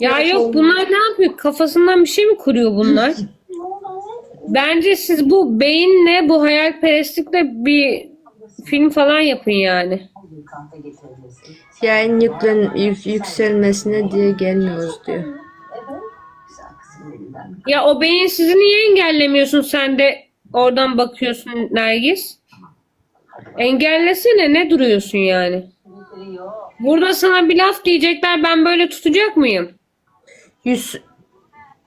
Ya yok olmaz. bunlar ne yapıyor? Kafasından bir şey mi kuruyor bunlar? Bence siz bu beyinle, bu hayalperestlikle bir film falan yapın yani. Yayın yüklen, yük- yükselmesine diye gelmiyoruz diyor. Ya o beyin sizi niye engellemiyorsun sen de oradan bakıyorsun Nergis? Engellesene ne duruyorsun yani? Burada sana bir laf diyecekler ben böyle tutacak mıyım? Yüz,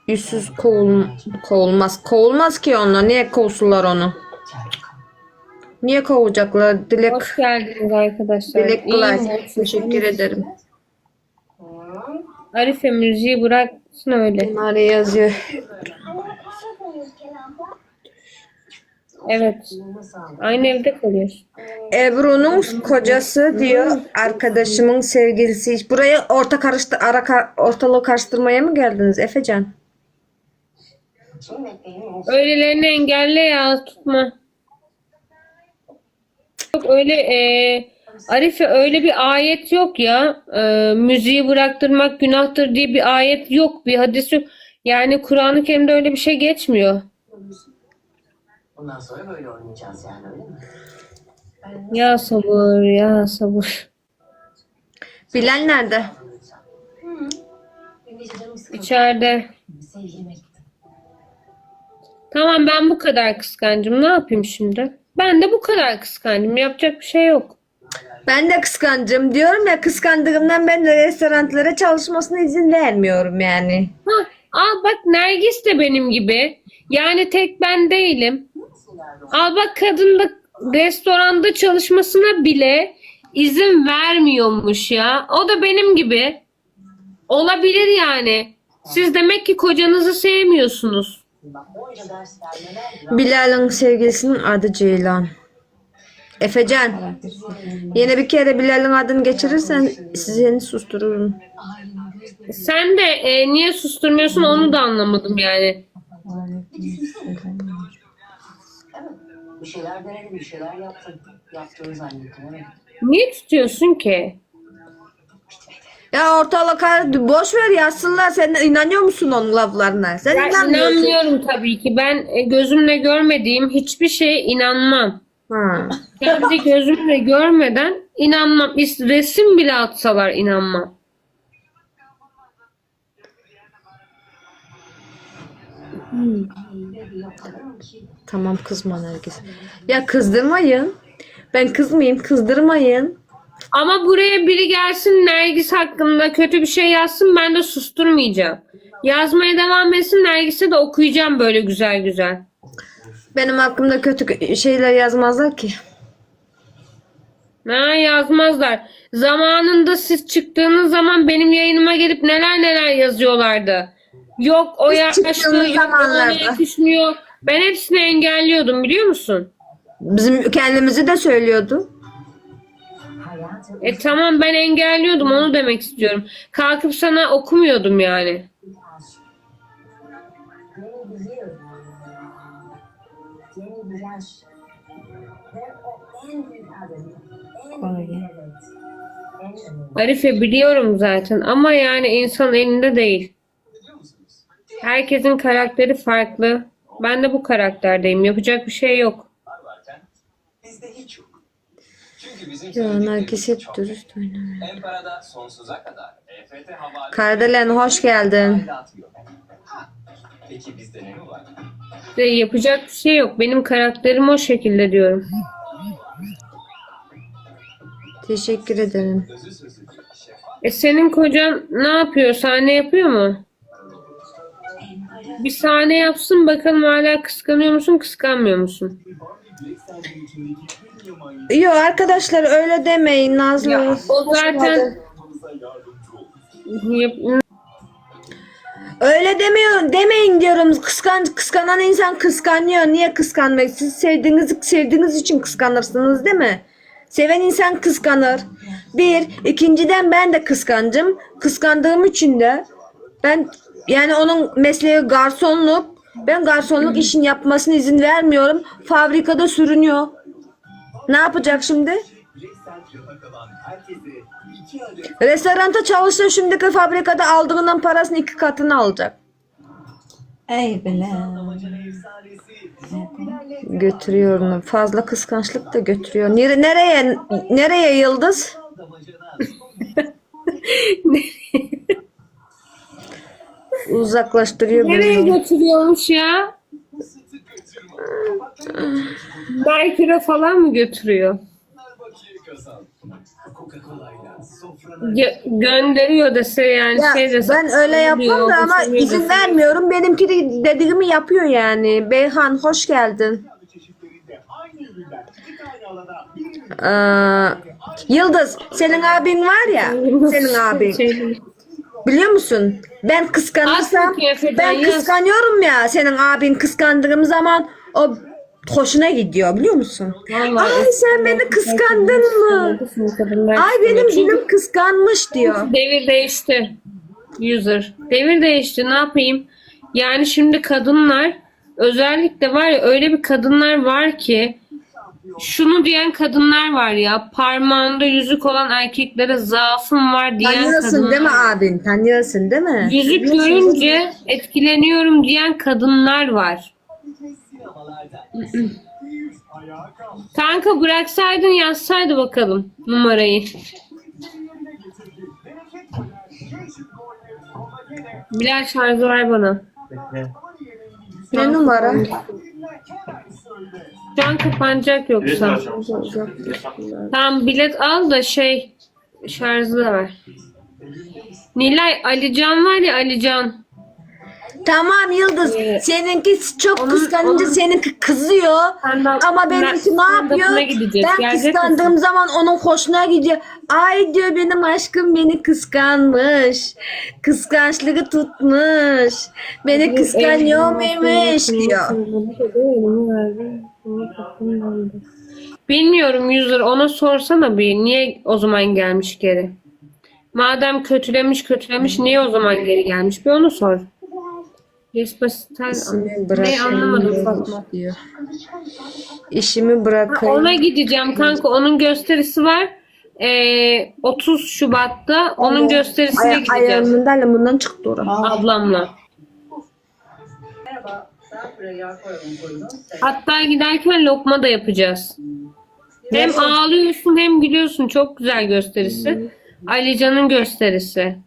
yüzsüz kovul, kovulmaz. Kovulmaz ki onlar. Niye kovsunlar onu? Niye kovacaklar? Dilek, Hoş geldiniz arkadaşlar. Dilek Kolay. Teşekkür ederim. Arife müziği bıraksın öyle. Bunlar yazıyor. Evet. Aynı evde kalıyoruz. Ebru'nun kocası diyor arkadaşımın sevgilisi. Buraya orta karıştı ara ortalığı karıştırmaya mı geldiniz Efecan? Öylelerini engelle ya tutma. Yok öyle e, Arife öyle bir ayet yok ya. E, müziği bıraktırmak günahtır diye bir ayet yok. Bir hadis yok. Yani Kur'an-ı Kerim'de öyle bir şey geçmiyor. Bundan sonra böyle oynayacağız yani öyle mi? Ya sabır ya sabır. Bilal nerede? İçeride. Tamam ben bu kadar kıskancım. Ne yapayım şimdi? Ben de bu kadar kıskancım. Yapacak bir şey yok. Ben de kıskancım diyorum ya kıskandığımdan ben de restoranlara çalışmasına izin vermiyorum yani. Ha, al bak Nergis de benim gibi. Yani tek ben değilim. Al bak kadın da restoranda çalışmasına bile izin vermiyormuş ya. O da benim gibi. Olabilir yani. Siz demek ki kocanızı sevmiyorsunuz. Bilal'ın sevgilisinin adı Ceylan. Efecan. Yine bir kere Bilal'in adını geçirirsen seni sustururum. Sen de e, niye susturmuyorsun onu da anlamadım yani. Bir şeyler denedim, bir şeyler yaptım. Yaptığını zannettim. Evet. Niye tutuyorsun ki? Ya ortalık boş ver yazsınlar. Sen inanıyor musun onun laflarına? Sen Ben inanmıyorsun. inanmıyorum tabii ki. Ben e, gözümle görmediğim hiçbir şeye inanmam. Ha. Kendi gözümle görmeden inanmam. İs- Resim bile atsalar inanmam. Tamam kızma Nergis. Ya kızdırmayın. Ben kızmayayım kızdırmayın. Ama buraya biri gelsin Nergis hakkında kötü bir şey yazsın ben de susturmayacağım. Yazmaya devam etsin Nergis'e de okuyacağım böyle güzel güzel. Benim hakkımda kötü şeyler yazmazlar ki. Ha yazmazlar. Zamanında siz çıktığınız zaman benim yayınıma gelip neler neler yazıyorlardı. Yok o Biz çıktığımız yok ona zamanlarda. yetişmiyor. Ben hepsini engelliyordum biliyor musun? Bizim kendimizi de söylüyordu. E tamam ben engelliyordum onu demek istiyorum. Kalkıp sana okumuyordum yani. Arife biliyorum zaten ama yani insan elinde değil. Herkesin karakteri farklı. Ben de bu karakterdeyim. Yapacak bir şey yok. bizde hiç yok. Çünkü bizim hep dürüst oynuyor. En parada sonsuza kadar EFT havale Kardelen hoş geldin. Peki bizde ne mi var? İşte yapacak bir şey yok. Benim karakterim o şekilde diyorum. Teşekkür ederim. E senin kocan ne yapıyor? Sahne yapıyor mu? Bir sahne yapsın bakalım hala kıskanıyor musun, kıskanmıyor musun? Yok arkadaşlar öyle demeyin Nazlı. Ya o zaten Öyle demiyor, demeyin diyorum. Kıskan, kıskanan insan kıskanıyor. Niye kıskanmak? Siz sevdiğinizi sevdiğiniz için kıskanırsınız değil mi? Seven insan kıskanır. Bir, ikinciden ben de kıskancım. Kıskandığım için de ben yani onun mesleği garsonluk. Ben garsonluk işini yapmasına izin vermiyorum. Fabrikada sürünüyor. Ne yapacak şimdi? Restoranta çalışsa şimdiki fabrikada aldığından parasını iki katını alacak. Ey bile. Götürüyor onu. Fazla kıskançlık da götürüyor. Nere- Nereye nereye Yıldız? Uzaklaştırıyor Nereye beni. götürüyormuş ya? Merkür'e falan mı götürüyor? Gö- gönderiyor dese yani Ya, şey dese. ben öyle yapmam da ama götürüyor izin dese. vermiyorum. Benimki de dediğimi yapıyor yani. Beyhan hoş geldin. Ee, Yıldız senin abin var ya. Senin abin. Şey- Biliyor musun? Ben kıskanırsam ben kıskanıyorum ya senin abin kıskandığım zaman o hoşuna gidiyor biliyor musun? Vallahi Ay sen beni kıskandın mı? Ay benim dilim kıskanmış diyor. Devir değişti. User. Devir değişti. Ne yapayım? Yani şimdi kadınlar özellikle var ya öyle bir kadınlar var ki şunu diyen kadınlar var ya parmağında yüzük olan erkeklere zaafım var diyen Tanıyorsun kadınlar. değil mi abin? Tanıyorsun değil mi? Yüzük görünce etkileniyorum diyen kadınlar var. Kanka bıraksaydın yazsaydı bakalım numarayı. Bilal şarjı ver bana. Ne numara? Kemal söyle. Şu an kapanacak yoksa. Tamam bilet al da şey şarjı da ver. Nilay Alican var ya Alican. Tamam Yıldız. Ee, Seninki çok onun- kıskanınca onun- seninki kızıyor. Senden- Ama benimki ne yapıyor? Ben Gelecek kıskandığım zaman onun hoşuna gidiyor. Ay diyor benim aşkım beni kıskanmış. Kıskançlığı tutmuş. Beni kıskanıyor muymuş diyor. Bilmiyorum user ona sorsana bir niye o zaman gelmiş geri. Madem kötülemiş kötülemiş niye o zaman geri gelmiş bir onu sor. Despacito ne anlamadım Fatma. diyor. İşimi Ha, bırakayım. Ona gideceğim kanka onun gösterisi var. Ee, 30 Şubat'ta onun gösterisine Ay, gideceğim. ayağımdan da bundan çıktı. Ablamla. Yağ koyalım buyurun. Hatta giderken lokma da yapacağız. Hem ağlıyorsun hem gülüyorsun. Çok güzel gösterisi. Alican'ın gösterisi.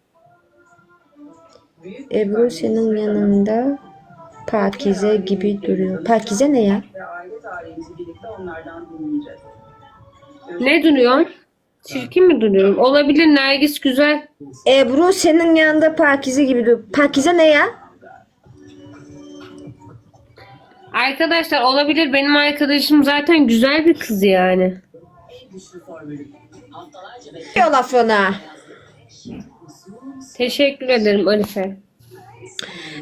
Ebru senin yanında Pakize gibi duruyor. Pakize ne ya? Ve aile tarihimizi birlikte onlardan dinleyeceğiz. Ne duruyor? Çirkin mi duruyorum? Olabilir Nergis güzel. Ebru senin yanında Pakize gibi duruyor. Pakize ne ya? Arkadaşlar olabilir. Benim arkadaşım zaten güzel bir kız yani. Diyor lafına. Teşekkür ederim Arife.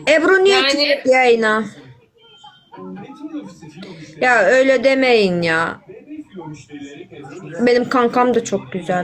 Ebru niye Yani- yayına? Ya öyle demeyin ya. Benim kankam da çok güzel.